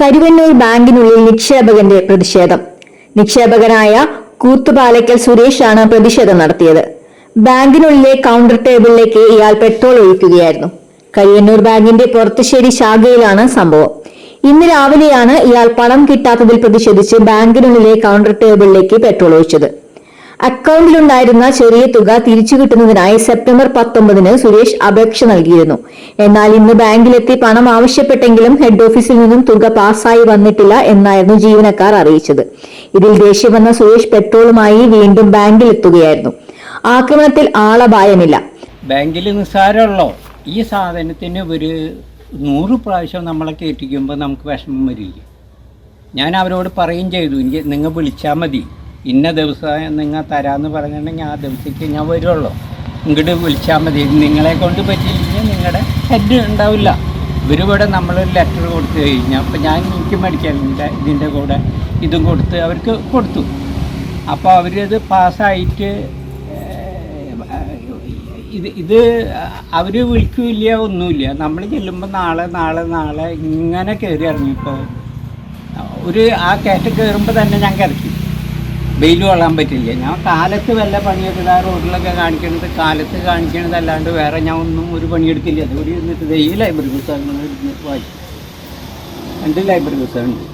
കരുവന്നൂർ ബാങ്കിനുള്ളിൽ നിക്ഷേപകന്റെ പ്രതിഷേധം. നിക്ഷേപകനായ കൂത്തുപാലയ്ക്കൽ സുരേഷാണ് പ്രതിഷേധം നടത്തിയത്. ബാങ്കിനുള്ളിലെ കൗണ്ടർ ടേബിളിലേക്ക് ഇയാൾ പെട്രോൾ ഒഴിക്കുകയായിരുന്നു. കരുവന്നൂർ ബാങ്കിന്റെ പുറത്തുശ്ശേരി ശാഖയിലാണ് സംഭവം. ഇന്ന് രാവിലെയാണ് ഇയാൾ പണം കിട്ടാത്തതിൽ പ്രതിഷേധിച്ച് ബാങ്കിനുള്ളിലെ കൗണ്ടർ ടേബിളിലേക്ക് പെട്രോൾ ഒഴിച്ചത്. അക്കൗണ്ടിലുണ്ടായിരുന്ന ചെറിയ തുക തിരിച്ചു കിട്ടുന്നതിനായി സെപ്റ്റംബർ പത്തൊമ്പതിന് സുരേഷ് അപേക്ഷ നൽകിയിരുന്നു. എന്നാൽ ഇന്ന് ബാങ്കിലെത്തി പണം ആവശ്യപ്പെട്ടെങ്കിലും ഹെഡ് ഓഫീസിൽ നിന്നും തുക പാസ്സായി വന്നിട്ടില്ല എന്നായിരുന്നു ജീവനക്കാർ അറിയിച്ചത്. ഇതിൽ ദേഷ്യം വന്ന സുരേഷ് പെട്രോളുമായി വീണ്ടും ബാങ്കിലെത്തുകയായിരുന്നു. ആക്രമണത്തിൽ ആളപായമില്ല ബാങ്കിൽ നിസ്സാരമുള്ളോ? ഈ സാധനത്തിന് ഒരു നൂറ് പ്രാവശ്യം നമ്മളെ കേട്ടിക്കുമ്പോൾ നമുക്ക് വിഷമം വരില്ല? ഞാൻ അവരോട് പറയുകയും ചെയ്തു. നിങ്ങൾ വിളിച്ചാൽ മതി. ഇന്ന ദിവസം നിങ്ങൾ തരാമെന്ന് പറഞ്ഞിട്ടുണ്ടെങ്കിൽ ആ ദിവസത്തേക്ക് ഞാൻ വരുള്ളൂ. ഇങ്ങോട്ട് വിളിച്ചാൽ മതി. നിങ്ങളെ കൊണ്ട് പറ്റിയില്ലെങ്കിൽ നിങ്ങളുടെ ഹെഡ് ഉണ്ടാവില്ല. ഇവരിവിടെ നമ്മളൊരു ലെറ്റർ കൊടുത്തു കഴിഞ്ഞാൽ അപ്പോൾ ഞാൻ എനിക്ക് മേടിക്കാനുണ്ട് ഇതിന്റെ കൂടെ ഇതും കൊടുത്ത് അവർക്ക് കൊടുത്തു. അപ്പോൾ അവരത് പാസ്സായിട്ട് ഇത് ഇത് അവർ വിളിക്കില്ല ഒന്നുമില്ല നമ്മൾ ചെല്ലുമ്പോൾ നാളെ നാളെ നാളെ ഇങ്ങനെ കയറി ഇറങ്ങിപ്പോൾ ഒരു ആ കയറ്റം കയറുമ്പോൾ തന്നെ ഞാൻ കിടക്കി. വെയിൽ കൊള്ളാൻ പറ്റില്ല. ഞാൻ കാലത്ത് വല്ല പണിയൊക്കെ ആ റോഡിലൊക്കെ കാണിക്കണത് കാലത്ത് കാണിക്കണത് അല്ലാണ്ട് വേറെ ഞാൻ ഒന്നും ഒരു പണിയെടുക്കില്ല അതുകൂടി ഇരുന്നിട്ട് ഈ ലൈബ്രറി പുസ്തകങ്ങൾ ഇരുന്നിട്ട് വായിക്കും. രണ്ട് ലൈബ്രറി പുസ്തകമുണ്ട്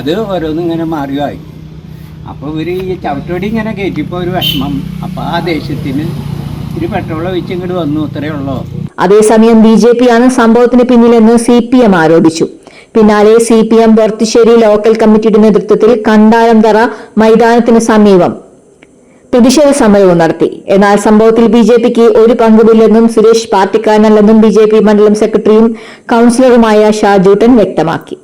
അത് ഓരോന്നും ഇങ്ങനെ മാറി അപ്പോൾ ഇവർ ഈ ചവിട്ടോടി ഇങ്ങനെ കയറ്റിപ്പോൾ ഒരു വിഷമം. അപ്പോൾ ആ ദേഷ്യത്തിന് ഇത്തിരി പെട്രോൾ ഒഴിച്ച് ഇങ്ങോട്ട് വന്നു അത്രയേ ഉള്ളൂ. അതേസമയം ബി ജെ പിയാണ് സംഭവത്തിന് പിന്നിലെന്ന് സി പി എം ആരോപിച്ചു. പിന്നാലെ C P M Varthisseri local കമ്മിറ്റിയുടെ നേതൃത്വത്തിൽ കണ്ടാരംതറ മൈതാനത്തിന് സമീപം പ്രതിഷേധ സമരവും നടത്തി. എന്നാൽ സംഭവത്തിൽ ബി ജെ പിക്ക് ഒരു പങ്കുമില്ലെന്നും സുരേഷ് പാർട്ടിക്കാരനല്ലെന്നും ബി ജെ പി മണ്ഡലം സെക്രട്ടറിയും കൌൺസിലറുമായ ഷാജൂട്ടൻ വ്യക്തമാക്കി.